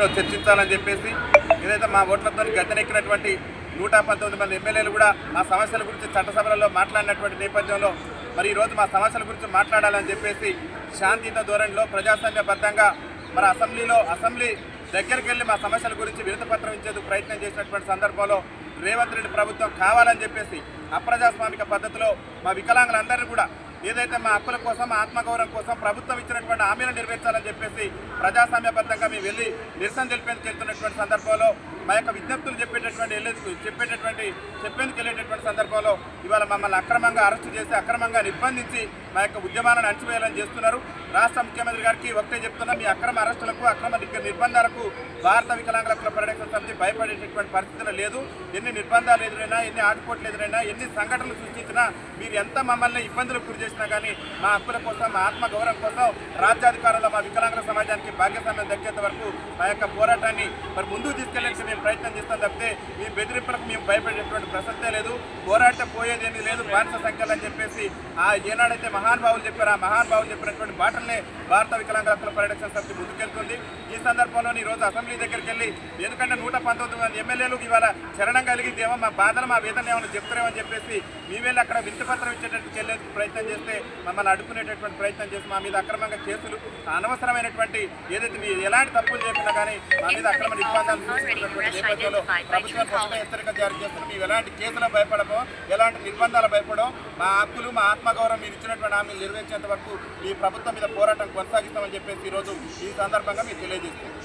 లో చర్చించాలని చెప్పేసి ఏదైతే మా ఓట్లతో గద్దెనెక్కినటువంటి నూట పంతొమ్మిది మంది ఎమ్మెల్యేలు కూడా మా సమస్యల గురించి చట్టసభలలో మాట్లాడినటువంటి నేపథ్యంలో మరి ఈరోజు మా సమస్యల గురించి మాట్లాడాలని చెప్పేసి శాంతియుత ధోరణిలో ప్రజాస్వామ్యబద్ధంగా మరి అసెంబ్లీలో అసెంబ్లీ దగ్గరికి వెళ్ళి మా సమస్యల గురించి వినతపత్రం ఇచ్చేందుకు ప్రయత్నం చేసినటువంటి సందర్భంలో రేవంత్ రెడ్డి ప్రభుత్వం కావాలని చెప్పేసి అప్రజాస్వామిక పద్ధతిలో మా వికలాంగులందరినీ కూడా ఏదైతే మా హక్కుల కోసం ఆత్మగౌరవం కోసం ప్రభుత్వం ఇచ్చినటువంటి హామీలను నెరవేర్చాలని చెప్పేసి ప్రజాస్వామ్యబద్ధంగా మేము వెళ్ళి నిరసన తెలిపేందుకు వెళ్తున్నటువంటి సందర్భంలో మా యొక్క విజ్ఞప్తులు చెప్పేటటువంటి వెళ్ళేందుకు చెప్పేటటువంటి చెప్పేందుకు వెళ్ళేటటువంటి సందర్భంలో ఇవాళ మమ్మల్ని అక్రమంగా అరెస్టు చేసి అక్రమంగా నిర్బంధించి మా యొక్క ఉద్యమాలను అణచివేయాలని చేస్తున్నారు. రాష్ట్ర ముఖ్యమంత్రి గారికి ఒకటే చెప్తున్నా మీ అక్రమ అరెస్టులకు అక్రమ నిర్బంధాలకు భారత వికలాంగుల హక్కుల పరిరక్షణ సమితి భయపడేటటువంటి పరిస్థితులు లేదు. ఎన్ని నిర్బంధాలు ఎదురైనా ఎన్ని ఆటుపోట్లు ఎదురైనా ఎన్ని సంఘటనలు సృష్టించినా మీరు ఎంత మమ్మల్ని ఇబ్బందులకు గురి చేసినా కానీ మా హక్కుల కోసం మా ఆత్మ గౌరవం కోసం రాజ్యాధికారంలో మా వికలాంగుల సమాజానికి భాగ్యస్వామ్యం దక్కేంత వరకు మా యొక్క పోరాటాన్ని మరి ముందుకు తీసుకెళ్ళేందుకు మేము ప్రయత్నం చేస్తాం తప్పితే మీ బెదిరింపులకు మేము భయపడేటువంటి ప్రసక్తే లేదు. పోరాటం పోయేదేమీ లేదు. బానిస సంఖ్యలు అని చెప్పేసి ఆ ఏనాడైతే మహానుభావులు చెప్పారు ఆ మహానుభావులు చెప్పినటువంటి బాటల్నే భారత వికలాంగుల హక్కుల పరిరక్షణ సమితి ముందుకెళ్తుంది. ఈ సందర్భంలో ఈరోజు రోజు అసెంబ్లీ దగ్గరికి వెళ్ళి ఎందుకంటే నూట పంతొమ్మిది మంది ఎమ్మెల్యేలు ఇవాళ చరణం కలిగిందేమో మా బాధలు మా వేదన ఏమైనా చెప్తారేమని చెప్పేసి మీ వెళ్ళి అక్కడ వింతపత్రం ఇచ్చేటట్టు వెళ్ళేందుకు ప్రయత్నం చేస్తాం మమ్మల్ని అడ్డుకునేటటువంటి ప్రయత్నం చేసి మా మీద అక్రమంగా కేసులు అనవసరమైనటువంటి ఏదైతే మీ ఎలాంటి తప్పులు చేయకుండా కానీ మా మీద అక్రమ నిర్బంధాలు నేపథ్యంలో ప్రభుత్వం కొత్తగా హెచ్చరిక జారీ చేస్తున్న మేము ఎలాంటి కేసులకు భయపడమో ఎలాంటి నిర్బంధాలు భయపడమో మా హక్కులు మా ఆత్మగౌరవం మీరు ఇచ్చినటువంటి హామీలు నెరవేర్చేంత వరకు ఈ ప్రభుత్వం మీద పోరాటం కొనసాగిస్తామని చెప్పేసి ఈరోజు ఈ సందర్భంగా మీరు తెలియజేస్తున్నాం